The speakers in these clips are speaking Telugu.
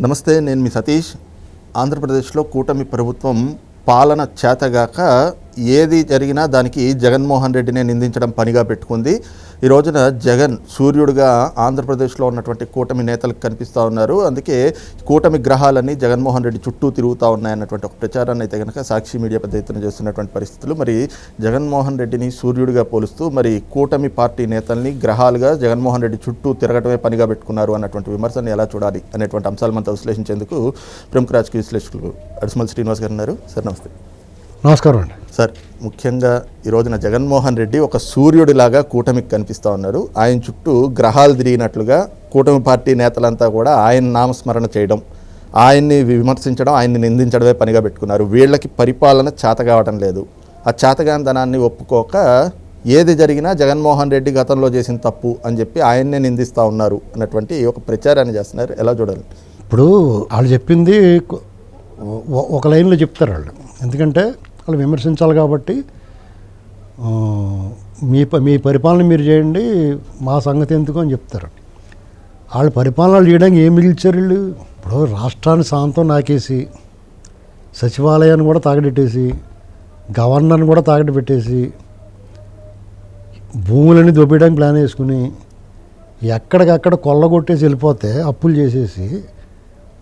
నమస్తే నేను మీ సతీష్. ఆంధ్రప్రదేశ్లో కూటమి ప్రభుత్వం పాలన చేతగాక ఏది జరిగినా దానికి జగన్మోహన్ రెడ్డినే నిందించడం పనిగా పెట్టుకుంది. ఈ రోజున జగన్ సూర్యుడిగా ఆంధ్రప్రదేశ్లో ఉన్నటువంటి కూటమి నేతలకు కనిపిస్తూ ఉన్నారు. అందుకే కూటమి గ్రహాలన్నీ జగన్మోహన్ రెడ్డి చుట్టూ తిరుగుతూ ఉన్నాయన్నటువంటి ఒక ప్రచారాన్ని అయితే కనుక సాక్షి మీడియా పెద్ద ఎత్తున చేస్తున్నటువంటి పరిస్థితులు. మరి జగన్మోహన్ రెడ్డిని సూర్యుడిగా పోలుస్తూ మరి కూటమి పార్టీ నేతల్ని గ్రహాలుగా జగన్మోహన్ రెడ్డి చుట్టూ తిరగటమే పనిగా పెట్టుకున్నారు అన్నటువంటి విమర్శను ఎలా చూడాలి అనేటువంటి అంశాలు మనతో విశ్లేషించేందుకు ప్రముఖ రాజకీయ విశ్లేషకులు అడిసిమల్ శ్రీనివాస్ గారు ఉన్నారు. సార్ నమస్తే. నమస్కారం అండి. సార్ ముఖ్యంగా ఈ రోజున జగన్మోహన్ రెడ్డి ఒక సూర్యుడిలాగా కూటమికి కనిపిస్తూ ఉన్నారు. ఆయన చుట్టూ గ్రహాలు తిరిగినట్లుగా కూటమి పార్టీ నేతలంతా కూడా ఆయన నామస్మరణ చేయడం ఆయన్ని విమర్శించడం ఆయన్ని నిందించడమే పనిగా పెట్టుకున్నారు. వీళ్ళకి పరిపాలన చేత కావటం లేదు. ఆ చేతగాంధనాన్ని ఒప్పుకోక ఏది జరిగినా జగన్మోహన్ రెడ్డి గతంలో చేసిన తప్పు అని చెప్పి ఆయన్నే నిందిస్తూ ఉన్నారు అన్నటువంటి ఒక ప్రచారాన్ని చేస్తున్నారు. ఎలా చూడాలి? ఇప్పుడు వాళ్ళు చెప్పింది ఒక లైన్లో చెప్తారు వాళ్ళు. ఎందుకంటే వాళ్ళు విమర్శించాలి కాబట్టి మీ ప- మీ పరిపాలన మీరు చేయండి మా సంగతి ఎందుకు అని చెప్తారు. వాళ్ళు పరిపాలన చేయడానికి ఏం మిగిల్చారు వీళ్ళు? ఇప్పుడు రాష్ట్రాన్ని శాంతం నాకేసి సచివాలయాన్ని కూడా తాగడెట్టేసి గవర్నర్ని కూడా తాగట పెట్టేసి భూములన్నీ దొబ్బేయడానికి ప్లాన్ వేసుకుని ఎక్కడికక్కడ కొల్లగొట్టేసి వెళ్ళిపోతే అప్పులు చేసేసి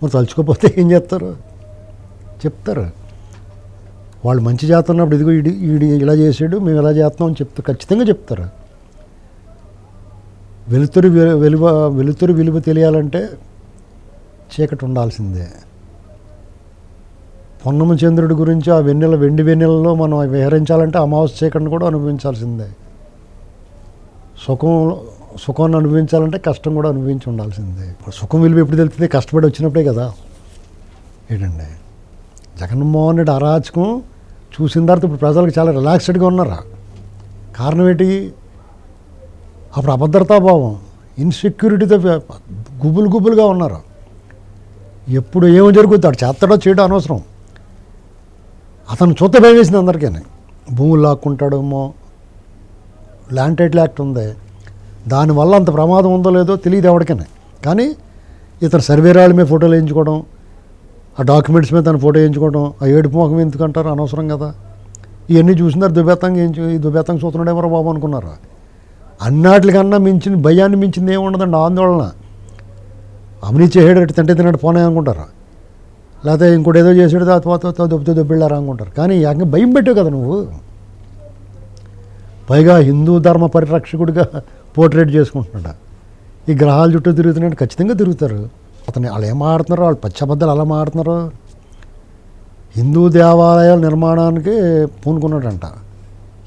మరి తలుచుకోపోతే ఏం చేస్తారు? చెప్తారు. వాళ్ళు మంచి చేస్తున్నప్పుడు ఇదిగో ఇడి ఈడి ఇలా చేసాడు మేము ఇలా చేస్తున్నాం అని చెప్తా ఖచ్చితంగా చెప్తారు. వెలుతురు విలువ వెలువ వెలుతురు విలువ తెలియాలంటే చీకటి ఉండాల్సిందే. పొన్నమ చంద్రుడి గురించి ఆ వెన్నెల వెండి వెన్నెలలో మనం విహరించాలంటే అమావాస్య చీకటిని కూడా అనుభవించాల్సిందే. సుఖం సుఖాన్ని అనుభవించాలంటే కష్టం కూడా అనుభవించి ఉండాల్సిందే. ఇప్పుడు సుఖం విలువ ఎప్పుడు తెలుస్తుంది? కష్టపడి వచ్చినప్పుడే కదా. ఏంటండి? జగన్మోహన్ రెడ్డి అరాచకం చూసిన తర్వాత ఇప్పుడు ప్రజలకు చాలా రిలాక్స్డ్గా ఉన్నారు? కారణం ఏంటి? అప్పుడు అభద్రతాభావం ఇన్సెక్యూరిటీతో గుబులు గుబులుగా ఉన్నారు? ఎప్పుడు ఏమో జరుగుతుంది అటు చేస్తాడో చేయడం అనవసరం. అతను చూస్తే భయం వేసింది అందరికీ భూములు లాక్కుంటాడేమో. ల్యాండ్ టైటిల్ యాక్ట్ ఉంది. దానివల్ల అంత ప్రమాదం ఉందో లేదో తెలియదు ఎవరికైనా. కానీ ఇతను సర్వేరాళ్ళ మీద ఫోటోలు వేయించుకోవడం ఆ డాక్యుమెంట్స్ మీద తన ఫోటో వేయించుకోవడం ఆ ఏడుపు ముఖం ఎందుకంటారు అనవసరం కదా? ఇవన్నీ చూసినారు దుబేతంగా వేయించు ఈ దుబేతంగా చూస్తున్నాడు ఎవరో బాబు అనుకున్నారా? అన్నాటికన్నా మించిన భయాన్ని మించింది ఏముండదండి ఆందోళన. అవినీతి చేయడం తంటే తినట్టు పోనే అనుకుంటారా? లేకపోతే ఇంకోటి ఏదో చేసాడు దొబ్బితే దొబ్బిళ్ళారా అనుకుంటారు. కానీ ఏకంగా భయం పెట్టావు కదా నువ్వు? పైగా హిందూ ధర్మ పరిరక్షకుడిగా పోర్ట్రేట్ చేసుకుంటున్నాడు? ఈ గ్రహాల చుట్టూ తిరుగుతున్నాడు ఖచ్చితంగా తిరుగుతారు. అతను వాళ్ళు ఏం ఆడుతున్నారు వాళ్ళు పచ్చబద్దలు అలా ఆడుతున్నారు హిందూ దేవాలయాల నిర్మాణానికి పూనుకున్నాడంట.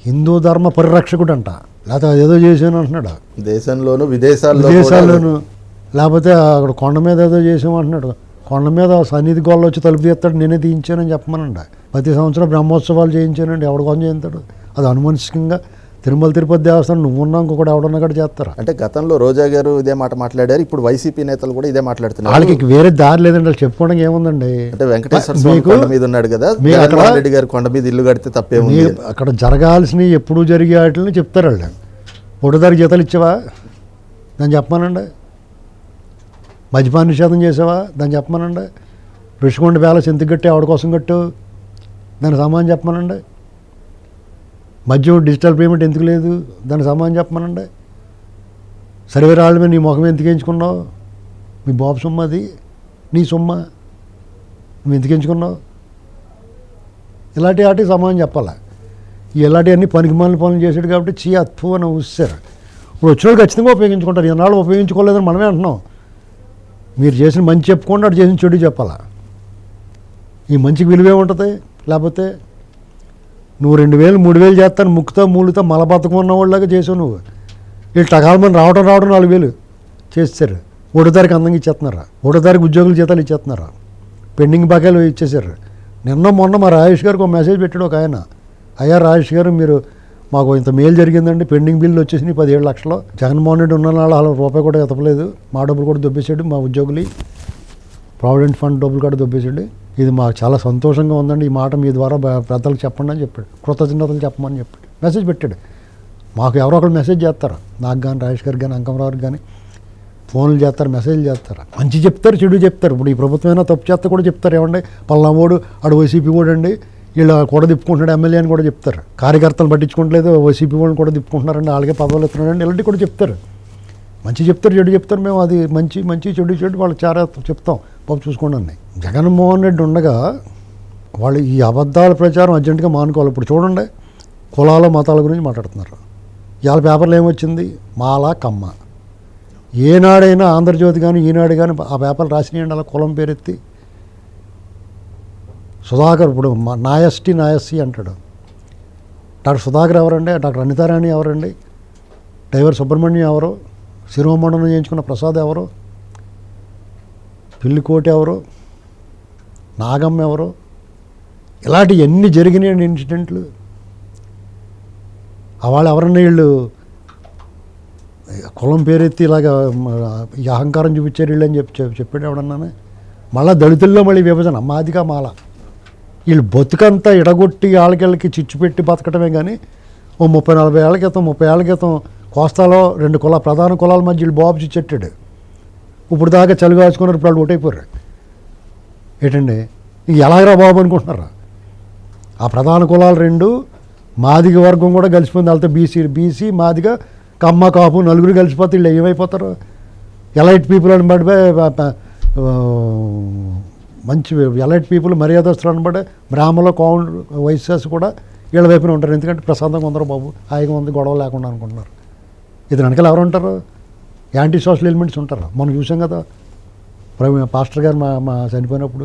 హిందూ ధర్మ పరిరక్షకుడు అంట లేకపోతే ఏదో చేశాను అంటున్నాడు. దేశంలోను విదేశాల్లో విదేశాల్లోను. లేకపోతే అక్కడ కొండ మీద ఏదో చేసామంటున్నాడు కొండ మీద సన్నిధి గోళ్ళ వచ్చి తలుపు తీస్తాడు నేనే తీయించానని చెప్పమనండి ప్రతి సంవత్సరం బ్రహ్మోత్సవాలు చేయించానండి ఎవడు కొంచెం చేస్తాడు అది అనుమానికంగా తిరుమల తిరుపతి దేవస్థానం నువ్వు ఉన్నావు ఇంకొకటి ఎవడన్నా కూడా చేస్తారు. అంటే గతంలో రోజా గారు ఇదే మాట మాట్లాడారు ఇప్పుడు వైసీపీ నేతలు కూడా ఇదే మాట్లాడుతున్నారు. వాళ్ళకి వేరే దారి లేదండి వాళ్ళు చెప్పుకోవడానికి ఏముందండి? అంటే వెంకటేశ్వర స్వామి కొండ మీద ఉన్నాడు కదా జగన్మోహన్ రెడ్డి గారు కొండ మీద ఇల్లు కడితే తప్పేముంది? నీ- అక్కడ జరగాల్సినవి ఎప్పుడు జరిగే వాటిని చెప్తారు వాళ్ళు. పొడుదారికి జీతాలు ఇచ్చావా? దాన్ని చెప్పమానండి. మద్యపాన నిషేధం చేసావా? దాన్ని చెప్పమానండి. ఋషికొండ ప్యాలెస్ ఎందుకు కట్టి ఆవిడ కోసం కట్టు. దానికి సమానం చెప్పమానండి. మధ్యలో డిజిటల్ పేమెంట్ ఎందుకు లేదు? దానికి సమానం చెప్పమనండి. సర్వే రాళ్ళ మీద నీ ముఖం ఎందుకు ఎంచుకున్నావు? మీ బాబు సొమ్మ అది నీ సొమ్మ నువ్వు ఎందుకు ఎంచుకున్నావు? ఇలాంటి వాటికి సమానం చెప్పాలా? ఇలాంటివన్నీ పనికి మనల్ని పనులు చేసాడు కాబట్టి చీ అత్పు అని ఊసారు ఇప్పుడు వచ్చినోడు ఖచ్చితంగా ఉపయోగించుకుంటారు. ఈనాడు ఉపయోగించుకోలేదని మనమే అంటున్నాం. మీరు చేసిన మంచి చెప్పుకోండి అటు చేసిన చెడు చెప్పాలా? ఈ మంచికి విలువే ఉంటుంది లేకపోతే నువ్వు రెండు వేలు మూడు వేలు చేస్తాను ముక్కుతో మూలుతో మల ఉన్న వాళ్ళగా చేసావు నువ్వు. వీళ్ళు టకాలమని రావడం రావడం నాలుగు వేలు చేస్తారు ఒకటో తారీఖు అందంగా ఇచ్చేస్తున్నారా? ఒకటో తారీఖు ఉద్యోగుల జీతాలు ఇచ్చేస్తున్నారా? పెండింగ్ బకాయిలు ఇచ్చేసారు. నిన్న మొన్న మా రాజేష్ గారికి ఒక మెసేజ్ పెట్టాడు ఒక ఆయన. అయ్యా రాజేష్ గారు మీరు మాకు ఇంత మేలు జరిగిందండి పెండింగ్ బిల్లు వచ్చేసి పదిహేడు లక్షలు. జగన్మోహన్ రెడ్డి ఉన్న నాళ్ళు అలా రూపాయి కూడా ఎతపలేదు మా డబ్బులు కూడా దొబ్బేసాడు మా ఉద్యోగులు. ప్రావిడెంట్ ఫండ్ డబ్బులు కూడా దొబ్బేసాడు ఇది మాకు చాలా సంతోషంగా ఉందండి. ఈ మాట మీ ద్వారా పెద్దలకు చెప్పండి అని చెప్పాడు. కృతజ్ఞతలు చెప్పమని చెప్పాడు. మెసేజ్ పెట్టాడు. మాకు ఎవరో ఒకరు మెసేజ్ చేస్తారు. నాకు కానీ రాజేష్ గారు కానీ అంకమరావుకి కానీ ఫోన్లు చేస్తారు మెసేజ్లు చేస్తారు. మంచి చెప్తారు చెడు చెప్తారు. ఇప్పుడు ఈ ప్రభుత్వమైనా తప్పు చేస్తే కూడా చెప్తారు. ఏమండి? పల్నామోడు అడు వైసీపీ వాడు అండి. వీళ్ళు కూడా తిప్పుకుంటున్నాడు. ఎమ్మెల్యే అని కూడా చెప్తారు. కార్యకర్తలు పట్టించుకోవట్లేదు వైసీపీ వాళ్ళని కూడా తిప్పుకుంటున్నారండి. వాళ్ళకే పదవులు ఎత్తున్నారండి ఇలాంటివి కూడా చెప్తారు. మంచి చెప్తారు చెడు చెప్తారు. మేము అది మంచి మంచి చెడు చెడు వాళ్ళు చాలా చెప్తాం. పాప చూసుకోండి అన్నీ జగన్మోహన్ రెడ్డి ఉండగా వాళ్ళు ఈ అబద్ధాల ప్రచారం అర్జెంటుగా మానుకోవాలి. ఇప్పుడు చూడండి కులాల మతాల గురించి మాట్లాడుతున్నారు. ఇవాళ పేపర్లో ఏమొచ్చింది? మాల కమ్మ. ఏనాడైనా ఆంధ్రజ్యోతి కానీ ఈనాడు కానీ ఆ పేపర్లు రాసినాయండి అలా కులం పేరెత్తి. సుధాకర్ ఇప్పుడు మా- నాయస్టి నాయస్సి అంటాడు. డాక్టర్ సుధాకర్ ఎవరండి? డాక్టర్ అనితారాణి ఎవరండి? డ్రైవర్ సుబ్రహ్మణ్యం ఎవరు? శిరోమండనం చేయించుకున్న ప్రసాద్ ఎవరు? పిల్లికోటి ఎవరో నాగమ్మ ఎవరో ఇలాంటి ఎన్ని జరిగినాయండి ఇన్సిడెంట్లు? వాళ్ళు ఎవరన్నా వీళ్ళు కులం పేరెత్తి ఇలాగ ఈ అహంకారం చూపించారు వీళ్ళు అని చెప్పి చెప్పాడు ఎవడన్నానే? మళ్ళీ దళితుల్లో మళ్ళీ విభజన మాదిగా మాల. వీళ్ళు బతుకంతా ఇడగొట్టి వాళ్ళకి చిచ్చు పెట్టి బతకటమే కానీ ఓ ముప్పై నలభై ఏళ్ళ క్రితం ముప్పై ఏళ్ళ క్రితం కోస్తాలో రెండు కుల ప్రధాన కులాల మధ్య వీళ్ళు బాబు చిచ్చెట్టాడు. ఇప్పుడు దాకా చలి కాచుకున్నారు ఇప్పుడు వాళ్ళు ఓటైపోయారు. ఏంటండి? ఇంక ఎలాగరా బాబు అనుకుంటున్నారా? ఆ ప్రధాన కులాలు రెండు మాదిగ వర్గం కూడా కలిసిపోయింది. వాళ్ళతో బీసీ బీసీ మాదిగ కమ్మ కాపు నలుగురు కలిసిపోతే వీళ్ళు ఏమైపోతారు? ఎలైట్ పీపుల్ అని బట్టి మంచి ఎలైట్ పీపుల్ మర్యాదస్తులు అనబడే బ్రాహ్మణులు కౌండ్ వైశ్యాస్ కూడా వీళ్ళ వైపున ఉంటారు. ఎందుకంటే ప్రశాంతంగా ఉందరు బాబు. హాయిగా ఉంది గొడవ లేకుండా అనుకుంటున్నారు. ఇది వెనకాల ఎవరు ఉంటారు? యాంటీ సోషల్ ఎలిమెంట్స్ ఉంటారు. మనం చూసాం కదా ప్రవీణ్ పాస్టర్ గారు మా మా చనిపోయినప్పుడు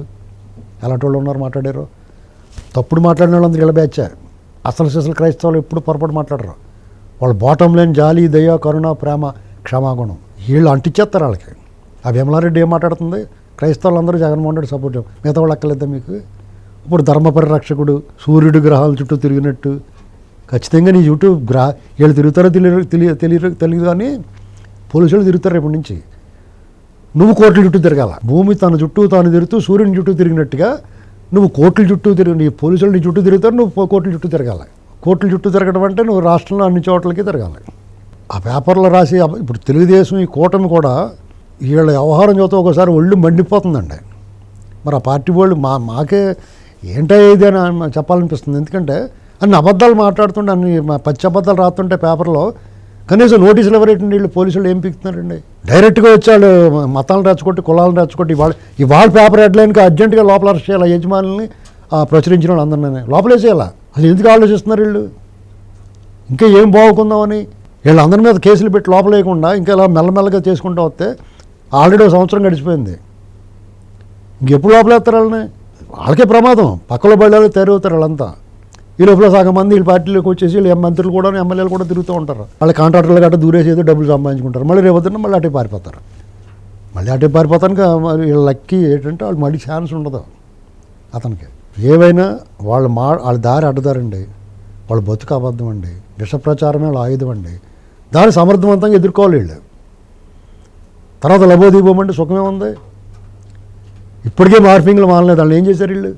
ఎలాంటి వాళ్ళు ఉన్నారు మాట్లాడారు. తప్పుడు మాట్లాడిన వాళ్ళందరూ ఇలా బ్యాచ్ అసలు సిసలు క్రైస్తవులు ఎప్పుడు పొరపాటు మాట్లాడరు. వాళ్ళు బాటం లేని జాలి దయ కరుణ ప్రేమ క్షమాగుణం. వీళ్ళు అంటించేస్తారు వాళ్ళకి. ఆ విమలారెడ్డి ఏం మాట్లాడుతుంది? క్రైస్తవులందరూ జగన్మోహన్ రెడ్డి సపోర్ట్ మిగతా వాళ్ళు అక్కర్లేదా మీకు? ఇప్పుడు ధర్మ పరిరక్షకుడు సూర్యుడు గ్రహాల చుట్టూ తిరిగినట్టు. ఖచ్చితంగా నీ చుట్టూ గ్రహ వీళ్ళు తిరుగుతారో తెలియదు తెలియ తెలియదు తెలియదు కానీ పోలీసులు తిరుగుతారు రేపటి నుంచి. నువ్వు కోట్ల చుట్టూ తిరగాల. భూమి తన చుట్టూ తాను తిరుగుతూ సూర్యుని చుట్టూ తిరిగినట్టుగా నువ్వు కోట్ల చుట్టూ తిరిగి నీ పోలీసులు నీ చుట్టూ తిరుగుతారు నువ్వు కోట్ల చుట్టూ తిరగాలి. కోట్ల చుట్టూ తిరగడం అంటే నువ్వు రాష్ట్రంలో అన్ని చోట్లకి తిరగాలి. ఆ పేపర్లో రాసి ఇప్పుడు తెలుగుదేశం ఈ కూటమి కూడా వీళ్ళ వ్యవహారం చూస్తే ఒకసారి ఒళ్ళు మండిపోతుందండి. మరి ఆ పార్టీ వాళ్ళు మా మాకే ఏంటో ఇది అని చెప్పాలనిపిస్తుంది. ఎందుకంటే అన్ని అబద్ధాలు మాట్లాడుతుంటే అన్ని పచ్చి అబద్ధాలు రాస్తుంటే పేపర్లో కనీసం నోటీసులు ఎవరైతే వీళ్ళు? పోలీసులు ఏం పిక్కుతున్నారండి డైరెక్ట్గా వచ్చాడు మతాలను రెచ్చగొట్టి కులాలను రెచ్చగొట్టి ఇవాళ ఇవాళ పేపర్ హెడ్లైన్కి అర్జెంటుగా లోపల అరెస్ట్ చేయాలి? యజమానుల్ని ప్రచురించిన వాళ్ళు అందరినీ లోపలేసేయాలా అసలు ఎందుకు ఆలోచిస్తున్నారు వీళ్ళు? ఇంకా ఏం బాగుకుందామని? వీళ్ళందరి మీద కేసులు పెట్టి లోపలేయకుండా ఇంకా ఇలా మెల్లమెల్లగా చేసుకుంటూ వస్తే ఆల్రెడీ ఒక సంవత్సరం గడిచిపోయింది. ఇంకెప్పుడు లోపలేస్తారు వాళ్ళని? వాళ్ళకే ప్రమాదం. పక్కలో బళ్ళలో తయారవుతారు వాళ్ళంతా. ఈ లోపల సగం మంది వీళ్ళ పార్టీలోకి వచ్చేసి వీళ్ళు మంత్రులు కూడా ఎమ్మెల్యేలు కూడా తిరుగుతూ ఉంటారు. వాళ్ళ కాంట్రాక్టర్లు గట్రా దూరేసి ఏదో డబ్బులు సంపాదించుకుంటారు. మళ్ళీ రేపొద్దున మళ్ళీ అటే పారిపోతారు. మళ్ళీ అటే పారిపోతానికి వీళ్ళ లక్కి ఏంటంటే వాళ్ళు మళ్ళీ ఛాన్స్ ఉండదు అతనికి. ఏవైనా వాళ్ళు మా వాళ్ళ దారి అడ్డదారండి. వాళ్ళు బతుకు అబద్ధం అండి విషప్రచారమే వాళ్ళ ఆయుధం అండి దాన్ని సమర్థవంతంగా ఎదుర్కోవాలి వీళ్ళు. తర్వాత లబోదీపం సుఖమే ఉంది. ఇప్పటికే మార్పింగ్లు మానలేదు. వాళ్ళు ఏం చేశారు వీళ్ళు?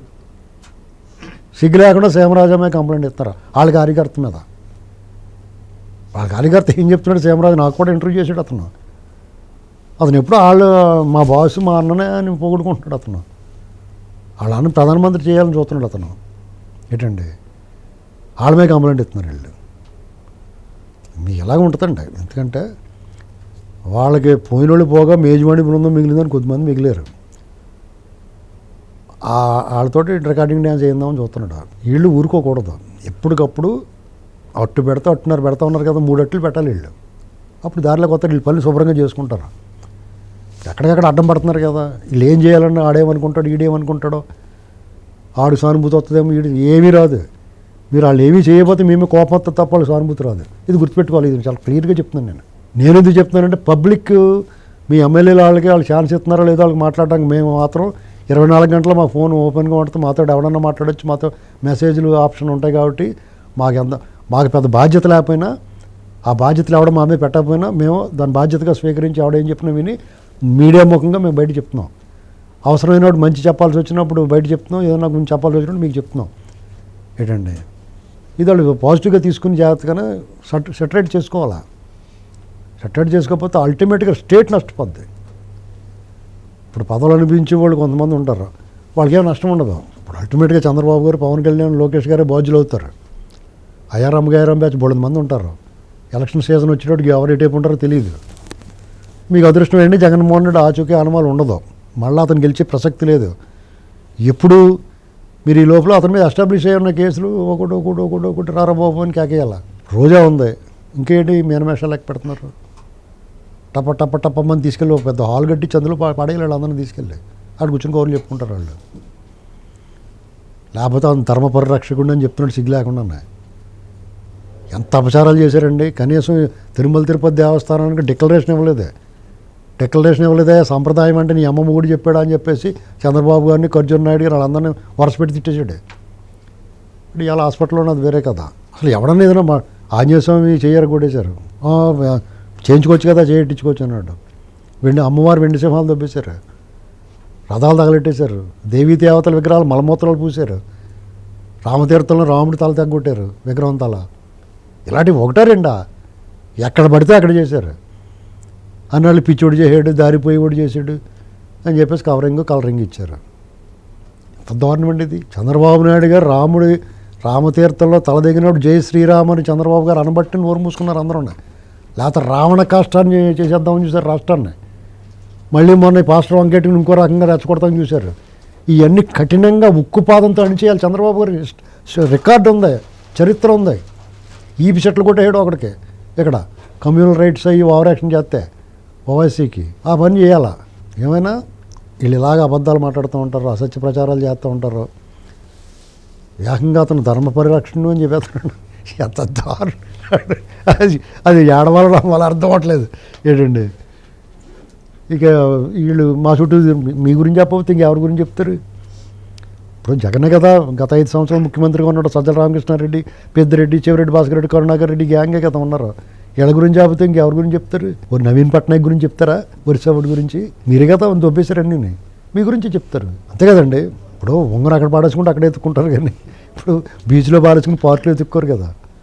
సిగ్గు లేకుండా సీమరాజమే కంప్లైంట్ ఇస్తారు? వాళ్ళ కార్యకర్త మీద. వాళ్ళ కార్యకర్త ఏం చెప్తున్నాడు? సేమరాజు నాకు కూడా ఇంటర్వ్యూ చేసాడు అతను. అతను ఎప్పుడు వాళ్ళు మా బాస్ మా అన్ననే అని పొగుడుకుంటున్నాడు అతను. వాళ్ళ అన్న ప్రధానమంత్రి చేయాలని చూస్తున్నాడు అతను. ఏంటండి? వాళ్ళ మీద కంప్లైంట్ ఇస్తున్నారు వీళ్ళు. మీ ఎలాగ ఉంటుందండి? ఎందుకంటే వాళ్ళకి పోయిన వాళ్ళు పోగా మేజువాణి బృందం మిగిలిందని కొద్దిమంది మిగిలేరు. వాళ్ళతోటి రికార్డింగ్ డ్యాన్స్ చేద్దామని చూస్తున్నాడు వీళ్ళు ఊరుకోకూడదు. ఎప్పటికప్పుడు అట్టు పెడతా అట్టున్నర పెడతా ఉన్నారు కదా మూడు అట్లు పెట్టాలి వీళ్ళు. అప్పుడు దారిలో కొత్త వీళ్ళు పనులు శుభ్రంగా చేసుకుంటారు? ఎక్కడికక్కడ అడ్డం పడుతున్నారు కదా. వీళ్ళు ఏం చేయాలన్నా ఆడేమనుకుంటాడు ఈడేమనుకుంటాడో. ఆడు సానుభూతి వస్తుందేమో ఈడు ఏమీ రాదు. మీరు వాళ్ళు ఏమీ చేయకపోతే మేమే కోపం వస్తుంది తప్ప వాళ్ళు సానుభూతి రాదు. ఇది గుర్తుపెట్టుకోవాలి ఇది చాలా క్లియర్గా చెప్తున్నాను నేను. నేను ఎందుకు చెప్తున్నానంటే పబ్లిక్ మీ ఎమ్మెల్యేల వాళ్ళకి వాళ్ళు ఛాన్స్ ఇస్తున్నారో లేదో వాళ్ళకి మాట్లాడడానికి మేము మాత్రం ఇరవై నాలుగు గంటలు మా ఫోన్ ఓపెన్గా ఉంటుంది. మాతో ఎవడన్నా మాట్లాడొచ్చు. మాతో మెసేజ్లు ఆప్షన్ ఉంటాయి కాబట్టి మాకు ఎంత మాకు పెద్ద బాధ్యత లేకపోయినా ఆ బాధ్యతలు ఎవడ మా మీద పెట్టకపోయినా మేము దాని బాధ్యతగా స్వీకరించి ఎవడేం చెప్పినా విని మీడియా ముఖంగా మేము బయట చెప్తున్నాం. అవసరమైనప్పుడు మంచి చెప్పాల్సి వచ్చినప్పుడు బయట చెప్తున్నాం. ఏదైనా గురించి చెప్పాల్సి వచ్చినప్పుడు మీకు చెప్తున్నాం. ఏంటండి? ఇది వాళ్ళు పాజిటివ్గా తీసుకుని జాగ్రత్తగానే సెట్ సెటరేట్ చేసుకోవాలా? సెటరేట్ చేసుకోకపోతే అల్టిమేట్గా స్టేట్ నష్టపోద్ది. ఇప్పుడు పదవులు అనిపించే వాళ్ళు కొంతమంది ఉంటారు. వాళ్ళకి ఏం నష్టం ఉండదు. ఇప్పుడు అల్టిమేట్గా చంద్రబాబు గారు పవన్ కళ్యాణ్ లోకేష్ గారే బాధ్యులు అవుతారు. అయ్యారామ్ గయారాం బ్యాచ్ బోళ్ళ మంది ఉంటారు. ఎలక్షన్ సీజన్ వచ్చేటప్పుడు ఎవరు ఎటైపు ఉంటారో తెలియదు. మీకు అదృష్టం ఏంటి? జగన్మోహన్ రెడ్డి ఆచూకీ అనుమానం ఉండదు. మళ్ళీ అతను గెలిచే ప్రసక్తి లేదు. ఎప్పుడు మీరు ఈ లోపల అతని మీద ఎస్టాబ్లిష్ అయ్యి ఉన్న కేసులు ఒకటి ఒకటి ఒకటి ఒకటి రారా బాబు అని కేకేయాల? రోజా ఉంది. ఇంకేంటి? మేనమేషాలు లెక్క పెడుతున్నారు. టప టప టప్పమని తీసుకెళ్ళి ఒక పెద్ద హాల్ కట్టి చందులో పడేయలేడు అందరిని తీసుకెళ్ళి. అక్కడ కూర్చొని కౌరులు చెప్పుకుంటారు వాళ్ళు. లేకపోతే అతను ధర్మ పరిరక్షకుండా అని చెప్తున్నాడు సిగ్గు లేకుండా ఎంత అపచారాలు చేశారండి. కనీసం తిరుమల తిరుపతి దేవస్థానానికి డిక్లరేషన్ ఇవ్వలేదే. డిక్లరేషన్ ఇవ్వలేదే. సంప్రదాయం అంటే నీ అమ్మమ్మ కూడా చెప్పాడు అని చెప్పేసి చంద్రబాబు గారిని కర్జున్ నాయుడు గారు వాళ్ళందరినీ వరుస పెట్టి తిట్టేసాడు ఇప్పుడు ఇవాళ హాస్పిటల్లో ఉన్నది వేరే కదా. అసలు ఎవడన్నా ఏదైనా ఆంజనేయ స్వామి చేయరు కొట్టేశారు. చేయించుకోవచ్చు కదా చేయించుకోవచ్చు అన్నాడు. వెండి అమ్మవారు వెండి సింహాలు దొబ్బేశారు. రథాలు తగలెట్టేశారు. దేవీ దేవతల విగ్రహాలు మలమూత్రాలు పూశారు. రామతీర్థంలో రాముడి తల తగ్గొట్టారు విగ్రహం తల. ఇలాంటివి ఒకటా రెండా? ఎక్కడ పడితే అక్కడ చేశారు. అన్నాళ్ళు పిచ్చోడు చేసాడు దారిపోయి కూడా చేసాడు అని చెప్పేసి కవరింగ్ కలరింగ్ ఇచ్చారు. ఎంత దారుణం అండి ఇది. చంద్రబాబు నాయుడు గారు రాముడి రామతీర్థంలో తలదిగినప్పుడు జై శ్రీరామ్ అని చంద్రబాబు గారు అనబట్టి నోరు మూసుకున్నారు అందరూ లేకపోతే రావణ కాష్టాన్ని చేసేద్దామని చూశారు రాష్ట్రాన్ని. మళ్ళీ మొన్న పాస్టర్ వంకెట్టిని ఇంకో రకంగా రెచ్చగొడతామని చూశారు. ఇవన్నీ కఠినంగా ఉక్కుపాదంతో అణిచేయాలి. చంద్రబాబు గారి రికార్డు ఉంది చరిత్ర ఉంది. ఈపి చెట్లు కొట్టేయడం ఒకడికి. ఇక్కడ కమ్యూనల్ రైట్స్ అయ్యి ఓవర్ యాక్షన్ చేస్తే ఓవైసీకి ఆ పని చేయాలా? ఏమైనా? వీళ్ళు ఇలాగ అబద్ధాలు మాట్లాడుతూ ఉంటారు అసత్య ప్రచారాలు చేస్తూ ఉంటారు. ఏకంగా అతను ధర్మ పరిరక్షణ అని చెప్పేస్తున్నాడు. ఎంత దారుణం. అది అది ఏడవాళ్ళ వాళ్ళ అర్థం అవ్వట్లేదు. ఏంటండి? ఇక వీళ్ళు మా చుట్టూ మీ గురించి చెప్పకపోతే ఇంకెవరి గురించి చెప్తారు? ఇప్పుడు జగన్ కదా గత ఐదు సంవత్సరాలు ముఖ్యమంత్రిగా ఉన్నాడు సజ్జల రామకృష్ణారెడ్డి పెద్దిరెడ్డి చివరెడ్డి భాస్కర్ రెడ్డి కరుణాకర్ రెడ్డి గ్యాంగే కదా ఉన్నారు? వీళ్ళ గురించి చెబితే ఇంకెవరి గురించి చెప్తారు? ఓ నవీన్ పట్నాయక్ గురించి చెప్తారా? వరిసావుడి గురించి? మీరే కదా దొబ్బేశారండి మీ గురించి చెప్తారు. అంతే కదండి? ఇప్పుడు ఉంగరం అక్కడ పాడేసుకుంటే అక్కడ ఎత్తుకుంటారు కానీ ఇప్పుడు బీచ్లో పాడేసుకుని పార్కులో ఎత్తుక్కోరు కదా.